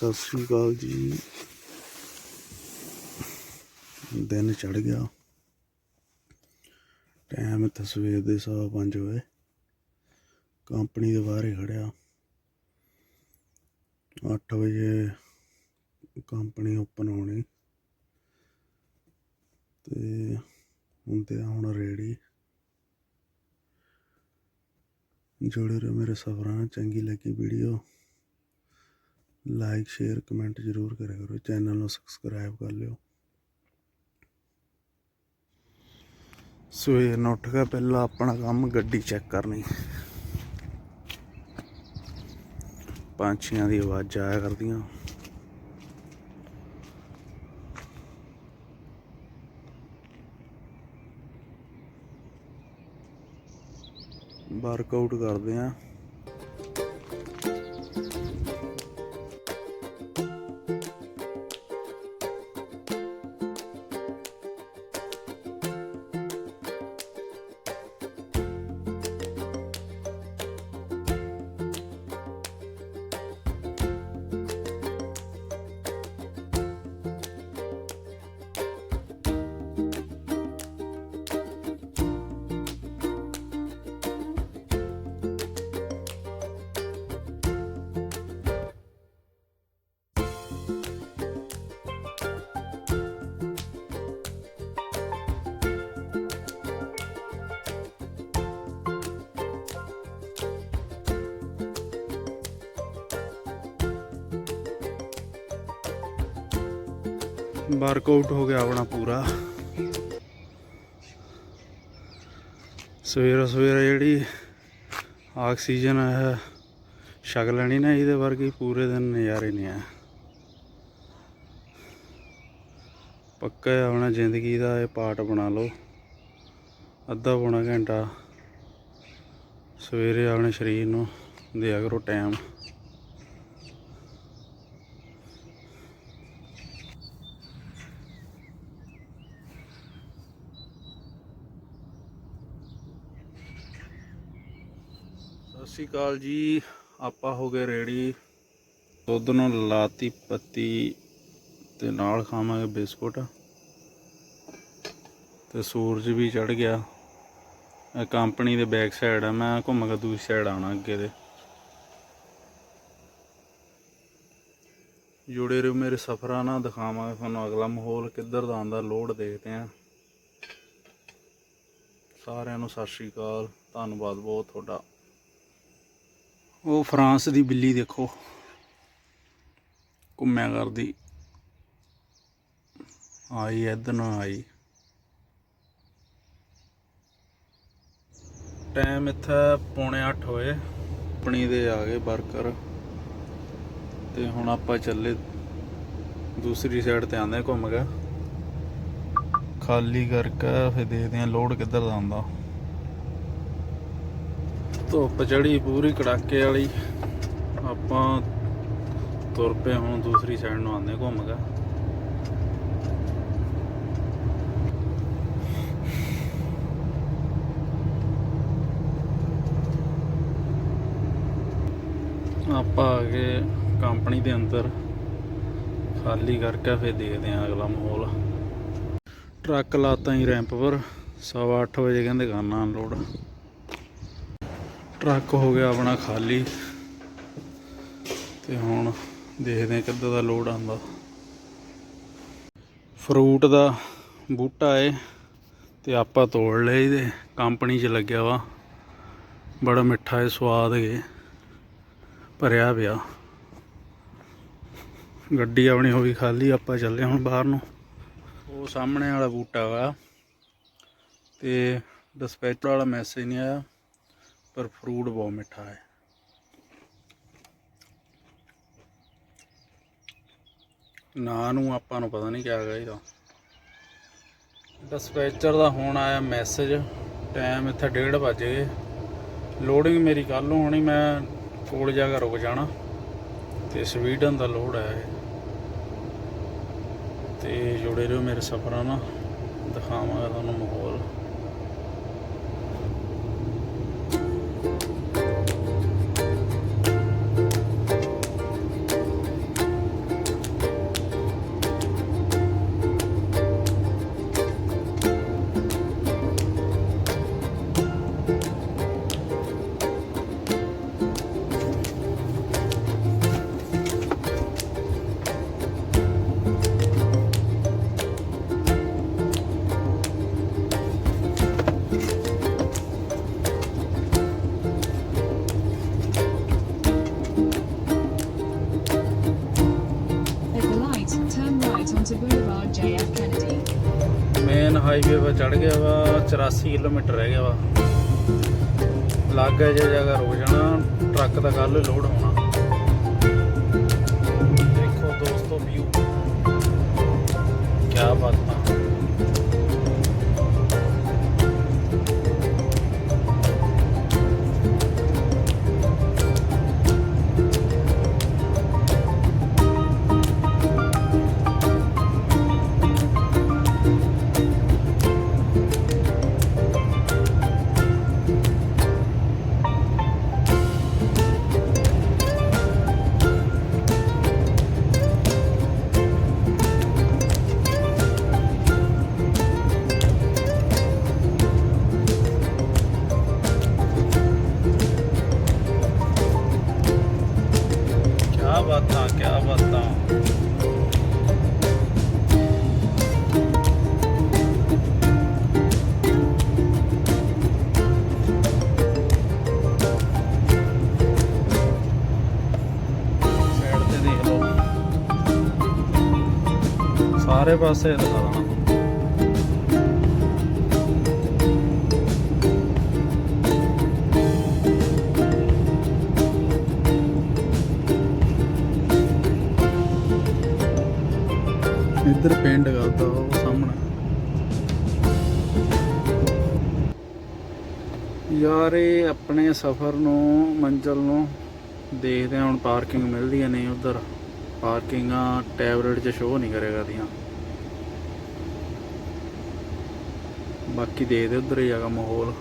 ਸਤਿ ਸ੍ਰੀ ਅਕਾਲ ਜੀ। ਦਿਨ ਚੜ ਗਿਆ। ਟਾਈਮ ਇੱਥੇ ਸਵੇਰ ਦੇ ਸਵਾ ਪੰਜ ਹੋਏ। ਕੰਪਨੀ ਦੇ ਬਾਹਰ ਹੀ ਖੜਿਆ 8 ਵਜੇ ਕੰਪਨੀ ਓਪਨ ਹੋਣੀ। ਤੇ ਹੁੰਦੇ ਆ ਹੁਣ ਰੈਡੀ ਜੁੜੇ ਰਹੋ ਮੇਰੇ ਸਫਰਾਂ ਨਾਲ। ਚੰਗੀ ਲੱਗੀ ਵੀਡੀਓ। ਲਾਈਕ ਸ਼ੇਅਰ ਕਮੈਂਟ ਜ਼ਰੂਰ ਕਰਿਆ ਕਰੋ। ਚੈਨਲ ਨੂੰ ਸਬਸਕ੍ਰਾਈਬ ਕਰ ਲਿਓ। ਸਵੇਰ ਨੂੰ ਉੱਠ ਕੇ ਪਹਿਲਾਂ ਆਪਣਾ ਕੰਮ ਗੱਡੀ ਚੈੱਕ ਕਰਨੀ। ਪੰਛੀਆਂ ਦੀ ਆਵਾਜ਼ ਆਇਆ ਕਰਦੀਆਂ। ਵਰਕਆਊਟ ਕਰਦੇ ਆਂ। ਵਰਕਆਊਟ ਹੋ ਗਿਆ ਆਪਣਾ ਪੂਰਾ। ਸਵੇਰ ਸਵੇਰ ਜਿਹੜੀ ਆਕਸੀਜਨ ਹੈ, ਛਕ ਲੈਣੀ ਨਾ ਇਹਦੇ ਵਰਗੀ, ਪੂਰੇ ਦਿਨ ਨਜ਼ਾਰੇ ਨਹੀਂ ਆ ਪੱਕਾ ਆਪਣਾ ਜ਼ਿੰਦਗੀ ਦਾ ਇਹ ਪਾਰਟ ਬਣਾ ਲਓ। ਅੱਧਾ ਪੌਣਾ ਘੰਟਾ ਸਵੇਰੇ ਆਪਣੇ ਸਰੀਰ ਨੂੰ ਦਿਆ ਕਰੋ ਟਾਈਮ ਸ਼੍ਰੀ ਅਕਾਲ ਜੀ, ਆਪਾਂ ਹੋ ਗਏ ਰੈਡੀ। ਦੁੱਧ ਨੂੰ ਲਾਤੀ ਪੱਤੀ ਤੇ ਨਾਲ ਖਾਵਾਂਗੇ ਬਿਸਕੁਟ। ਤੇ ਸੂਰਜ ਵੀ ਚੜ ਗਿਆ। ਇਹ ਕੰਪਨੀ ਦੇ ਬੈਕ ਸਾਈਡ ਆ, ਮੈਂ ਘੁੰਮ ਕੇ ਦੂਜੀ ਸਾਈਡ ਆਉਣਾ ਅੱਗੇ ਦੇ। ਜੁੜੇ ਰਹੋ ਮੇਰੇ ਸਫ਼ਰਾਂ ਨਾਲ, ਦਿਖਾਵਾਂਗੇ ਤੁਹਾਨੂੰ ਅਗਲਾ ਮਾਹੌਲ ਕਿੱਧਰ ਦਾ ਆਉਂਦਾ ਲੋਡ ਦੇਖਦੇ ਆਂ ਸਾਰਿਆਂ ਨੂੰ ਸਤਿ ਸ਼੍ਰੀ ਅਕਾਲ, ਧੰਨਵਾਦ ਬਹੁਤ ਤੁਹਾਡਾ। ਉਹ ਫਰਾਂਸ ਦੀ ਬਿੱਲੀ ਦੇਖੋ। ਘੁੰਮਿਆ ਕਰਦੀ। ਆਈ, ਇੱਧਰ ਨੂੰ ਆਈ। ਟਾਈਮ ਇੱਥੇ ਪੌਣੇ 8 ਹੋਏ। ਆਪਣੀ ਦੇ ਆ ਗਏ ਵਰਕਰ ਤੇ ਹੁਣ ਆਪਾਂ ਚੱਲੇ ਦੂਸਰੀ ਸਾਈਡ ਤੇ ਆਂਦੇ ਘੁੰਮ ਕੇ। ਖਾਲੀ ਕਰਕੇ ਫਿਰ ਦੇਖਦੇ ਆਂ ਲੋਡ ਕਿੱਧਰ ਦਾ ਆਉਂਦਾ। ਧੁੱਪ ਚੜੀ ਪੂਰੀ ਕੜਾਕੇ ਵਾਲੀ। ਆਪਾਂ ਤੁਰ ਪਏ ਹੁਣ ਦੂਸਰੀ ਸਾਈਡ ਨੂੰ ਆਉਂਦੇ ਘੁੰਮ ਕੇ। ਆਪਾਂ ਆ ਗਏ ਕੰਪਨੀ ਦੇ ਅੰਦਰ। ਖਾਲੀ ਕਰਕੇ ਫਿਰ ਦੇਖਦੇ ਆਂ ਅਗਲਾ ਮਾਹੌਲ। ਟਰੱਕ ਲਾਤਾ ਹੀ ਰੈਂਪ ਪਰ। ਸਵਾ ਅੱਠ ਵਜੇ ਕਹਿੰਦੇ ਕਰਨਾ ਅਨਲੋਡ ਟਰੱਕ ਹੋ ਗਿਆ ਆਪਣਾ ਖਾਲੀ। ਤੇ ਹੁਣ ਦੇਖਦੇ ਹਾਂ ਕਿੱਦਾਂ ਦਾ ਲੋਡ ਆਉਂਦਾ। ਫਰੂਟ ਦਾ ਬੂਟਾ ਏ, ਤੇ ਆਪਾਂ ਤੋੜ ਲਏ ਇਹਦੇ। ਕੰਪਨੀ 'ਚ ਲੱਗਿਆ ਵਾ। ਬੜਾ ਮਿੱਠਾ ਏ, ਸਵਾਦ ਏ। ਭਰਿਆ ਪਿਆ। ਗੱਡੀ ਆਪਣੀ ਹੋ ਗਈ ਖਾਲੀ, ਆਪਾਂ ਚੱਲੇ ਹੁਣ ਬਾਹਰ ਨੂੰ। ਉਹ ਸਾਹਮਣੇ ਵਾਲਾ ਬੂਟਾ ਵਾ। ਤੇ ਡਿਸਪੈਚ ਵਾਲਾ ਮੈਸੇਜ ਨਹੀਂ ਆਇਆ। ਪਰ ਫਰੂਟ ਬਹੁਤ ਮਿੱਠਾ ਹੈ। ਨਾਂ ਨੂੰ ਆਪਾਂ ਨੂੰ ਪਤਾ ਨਹੀਂ ਕਿਆ ਹੈਗਾ ਇਹਦਾ ਡਿਸਪੈਚਰ ਦਾ ਹੁਣ ਆਇਆ ਮੈਸੇਜ ਟਾਈਮ ਇੱਥੇ 1:30 ਵੱਜ ਗਏ। ਲੋਡਿੰਗ ਮੇਰੀ ਕੱਲ ਨੂੰ ਹੋਣੀ, ਮੈਂ ਕੋਲ ਜਾ ਕੇ ਰੁਕ ਜਾਣਾ। ਤੇ ਸਵੀਡਨ ਦਾ ਲੋਡ ਹੈ ਇਹ। ਤੇ ਜੁੜੇ ਰਹੋ ਮੇਰੇ ਸਫ਼ਰਾਂ ਨਾਲ। ਦਿਖਾਵਾਂਗਾ ਤੁਹਾਨੂੰ ਚੜ ਗਿਆ ਵਾ 84 ਕਿਲੋਮੀਟਰ ਰਹਿ ਗਿਆ ਵਾ। ਲੱਗ ਗਿਆ ਜੇ ਜਗ੍ਹਾ ਰੁਕ ਜਾਣਾ, ਟਰੱਕ ਦਾ ਕੱਲ ਲੋਡ ਹੋਣਾ। ਦੇਖੋ ਦੋਸਤੋ ਵਿਊ ਕੀ ਬਾਤਾਂ ਬਾਤਾਂ ਕੀ ਬਾਤਾਂ ਸਾਰੇ ਪਾਸੇ ਦਿਖਾ ਦੇਣਾ ਕਰਦਾ ਉਹ ਸਾਹਮਣੇ। ਯਾਰ ਇਹ ਆਪਣੇ ਸਫ਼ਰ ਨੂੰ, ਮੰਜ਼ਲ ਨੂੰ ਦੇਖਦੇ ਹਾਂ, ਹੁਣ ਪਾਰਕਿੰਗ ਮਿਲਦੀਆਂ ਹੈ ਨਹੀਂ ਉਧਰ। ਪਾਰਕਿੰਗਾਂ ਟੈਬਲੇਟ 'ਚ ਸ਼ੋਅ ਨਹੀਂ ਕਰੇਗਾ ਦੀਆਂ ਬਾਕੀ ਦੇਖਦੇ ਉਧਰ ਹੀ ਹੈਗਾ ਮਾਹੌਲ।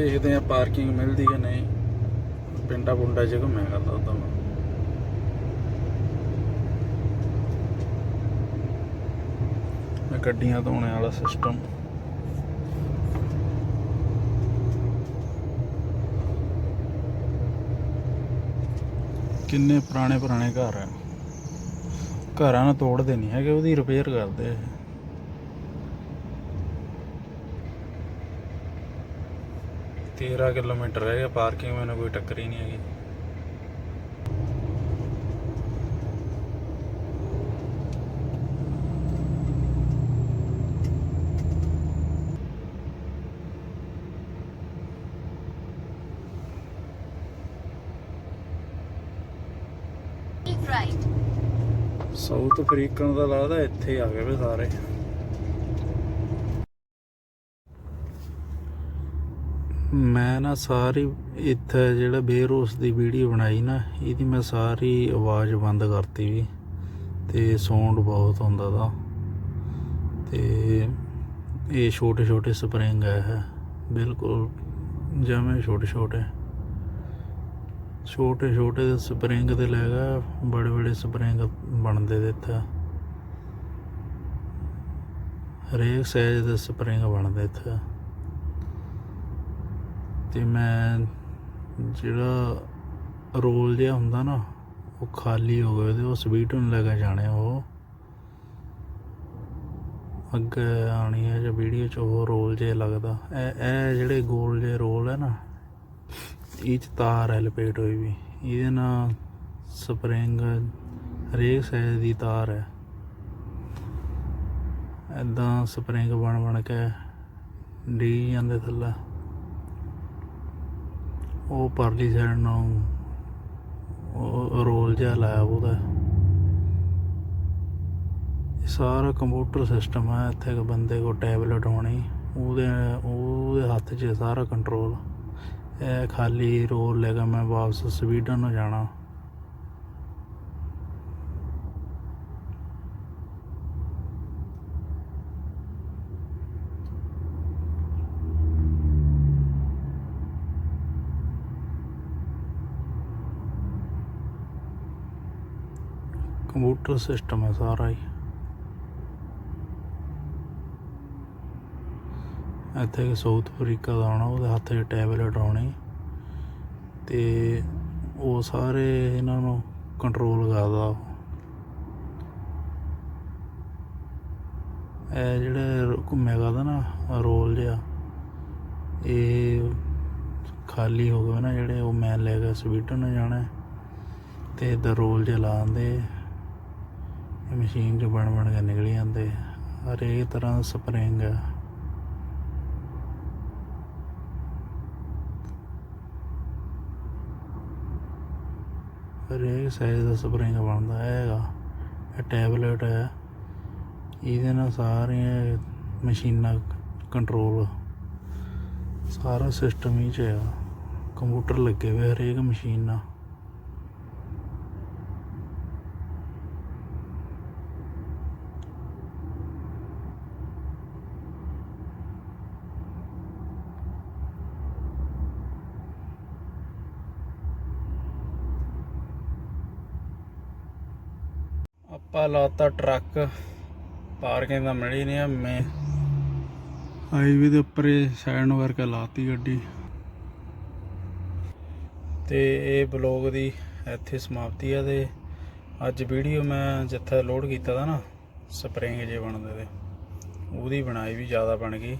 ਦੇਖਦੇ ਆ ਪਾਰਕਿੰਗ ਮਿਲਦੀ ਹੈ ਨਹੀਂ। ਪਿੰਡਾ ਪੁੰਡਾ ਚ ਘੁੰਮਿਆ ਕਰਦਾ ਉਦੋਂ ਮੈਂ ਇਹ ਗੱਡੀਆਂ ਧੋਣੇ ਵਾਲਾ ਸਿਸਟਮ ਕਿੰਨੇ ਪੁਰਾਣੇ ਪੁਰਾਣੇ ਘਰ ਆ। ਘਰਾਂ ਨੂੰ ਤੋੜਦੇ ਨਹੀਂ ਹੈਗੇ, ਉਹਦੀ ਰਿਪੇਅਰ ਕਰਦੇ ਆ ਇਹ। ਤੇਰਾਂ ਕਿਲੋਮੀਟਰ ਰਹਿ ਗਿਆ ਪਾਰਕਿੰਗ ਮੈਨੂੰ ਕੋਈ ਟੱਕਰ ਨਹੀਂ ਹੈਗੀ. ਸਾਊਥ ਅਫਰੀਕਨ ਦਾ ਲੱਗਦਾ ਇੱਥੇ ਆ ਗਏ ਵੇ ਸਾਰੇ ਮੈਂ ਨਾ ਸਾਰੀ ਇੱਥੇ ਜਿਹੜਾ ਬੇਰੋਸ ਦੀ ਵੀਡੀਓ ਬਣਾਈ ਨਾ, ਇਹਦੀ ਮੈਂ ਸਾਰੀ ਆਵਾਜ਼ ਬੰਦ ਕਰਤੀ ਵੀ, ਤੇ ਸਾਊਂਡ ਬਹੁਤ ਹੁੰਦਾ ਦਾ ਤੇ ਇਹ ਛੋਟੇ ਛੋਟੇ ਸਪਰਿੰਗ ਹੈ ਬਿਲਕੁਲ ਜਿਵੇਂ ਛੋਟੇ ਛੋਟੇ ਛੋਟੇ ਛੋਟੇ ਸਪਰਿੰਗ ਤੇ ਲੈ ਗਿਆ ਬੜੇ ਬੜੇ ਸਪਰਿੰਗ ਬਣਦੇ ਦੇ ਇੱਥੇ। ਹਰੇਕ ਸਾਈਜ਼ ਦੇ ਸਪਰਿੰਗ ਬਣਦੇ ਇੱਥੇ। ਤੇ ਮੈਂ ਜਿਹੜਾ ਰੋਲ ਜਿਹਾ ਹੁੰਦਾ ਨਾ, ਉਹ ਖਾਲੀ ਹੋ ਗਏ ਤੇ ਉਹ ਸਵੀਟ ਨੂੰ ਲੈ ਕੇ ਜਾਣੇ ਉਹ। ਅੱਗੇ ਆਣੀ ਹੈ ਜੇ ਵੀਡੀਓ ਚ ਉਹ ਰੋਲ ਜਿਹਾ ਲੱਗਦਾ। ਇਹ ਇਹ ਜਿਹੜੇ ਗੋਲ ਜਿਹੇ ਰੋਲ ਹੈ ਨਾ, ਇਹ ਚ ਤਾਰ ਹੈ ਲਪੇਟ ਹੋਈ ਵੀ। ਇਹਦੇ ਨਾਲ ਸਪਰਿੰਗ ਹਰੇਕ ਸਾਈਜ਼ ਦੀ ਤਾਰ ਹੈ ਐਦਾਂ ਸਪਰਿੰਗ ਬਣ ਬਣ ਕੇ ਡੀ ਜਾਂਦੇ ਥੱਲੇ। ਉਹ ਪਰਲੀ ਸਾਈਡ ਨੂੰ ਰੋਲ ਜਿਹਾ ਲਾਇਆ ਉਹਦਾ। ਇਹ ਸਾਰਾ ਕੰਪਿਊਟਰ ਸਿਸਟਮ ਹੈ ਇੱਥੇ ਇੱਕ ਬੰਦੇ ਕੋ ਟੈਬਲੇਟ ਹੋਣੀ, ਉਹਦੇ ਉਹਦੇ ਹੱਥ 'ਚ ਸਾਰਾ ਕੰਟਰੋਲ ਇਹ ਖਾਲੀ ਰੋਲ ਲੈ ਕੇ ਮੈਂ ਵਾਪਸ ਸਵੀਡਨ ਨੂੰ ਜਾਣਾ। ਕੰਪਿਊਟਰ ਸਿਸਟਮ ਹੈ ਸਾਰਾ ਹੀ। ਇੱਥੇ ਸਾਊਥ ਅਫਰੀਕਾ ਦਾ ਆਉਣਾ, ਉਹਦੇ ਹੱਥ 'ਚ ਟੈਬਲੇਟ ਆਉਣੀ। ਤੇ ਉਹ ਸਾਰੇ ਇਹਨਾਂ ਨੂੰ ਕੰਟਰੋਲ ਕਰਦਾ ਇਹ ਜਿਹੜੇ ਘੁੰਮਿਆ ਕਰਦਾ ਨਾ, ਰੋਲ ਜਿਹਾ, ਇਹ ਖਾਲੀ ਹੋ ਗਏ ਨਾ ਜਿਹੜੇ ਉਹ ਮੈਂ ਲੈ ਕੇ ਸਵੀਡਨ ਜਾਣਾ। ਹੈ। ਤੇ ਇਧਰ ਰੋਲ ਜਿਹਾ ਲਾਉਂਦੇ। ਮਸ਼ੀਨ 'ਚ ਬਣ ਬਣ ਕੇ ਨਿਕਲ ਜਾਂਦੇ ਹਰੇਕ ਤਰ੍ਹਾਂ ਦਾ ਸਪਰਿੰਗ ਹੈ ਹਰੇਕ ਸਾਈਜ਼ ਦਾ ਸਪਰਿੰਗ ਬਣਦਾ ਹੈਗਾ। ਇਹ ਟੈਬਲੇਟ ਹੈ। ਇਹਦੇ ਨਾਲ ਸਾਰੀਆਂ ਮਸ਼ੀਨਾਂ ਕੰਟਰੋਲ ਸਾਰਾ ਸਿਸਟਮ ਹੀ ਚ ਆ। ਕੰਪਿਊਟਰ ਲੱਗੇ ਹੋਏ ਹਰੇਕ ਮਸ਼ੀਨ ਨਾਲ। ਆਪਾਂ ਲਾਤਾ ਟਰੱਕ। ਪਾਰਕਿੰਗ ਦਾ ਮਿਲੀ ਨਹੀਂ ਆ ਮੈਂ ਹਾਈਵੇ ਦੇ ਉੱਪਰ ਸਾਈਡ ਨੂੰ ਕਰਕੇ ਲਾਤੀ ਗੱਡੀ। ਤੇ ਇਹ ਬਲੌਗ ਦੀ ਇੱਥੇ ਸਮਾਪਤੀ ਆ ਤੇ ਅੱਜ ਵੀਡੀਓ ਮੈਂ ਜਿੱਥੇ ਲੋਡ ਕੀਤਾ ਦਾ ਨਾ ਸਪਰਿੰਗ ਜੇ ਬਣਦੇ ਤੇ। ਉਹਦੀ ਬਣਾਈ ਵੀ ਜ਼ਿਆਦਾ ਬਣ ਗਈ।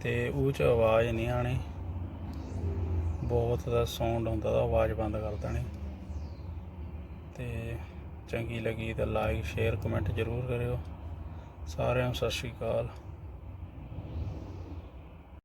ਤੇ ਉਹ ਚ ਆਵਾਜ਼ ਨਹੀਂ ਆਣੀ ਬਹੁਤ ਦਾ ਸਾਊਂਡ ਹੁੰਦਾ ਦਾ ਆਵਾਜ਼ ਬੰਦ ਕਰ ਦੇਣੀ। ਤੇ ਚੰਗੀ ਲੱਗੀ ਤਾਂ ਲਾਈਕ ਸ਼ੇਅਰ ਕਮੈਂਟ ਜ਼ਰੂਰ ਕਰਿਓ। ਸਾਰਿਆਂ ਨੂੰ ਸਤਿ ਸ਼੍ਰੀ ਅਕਾਲ।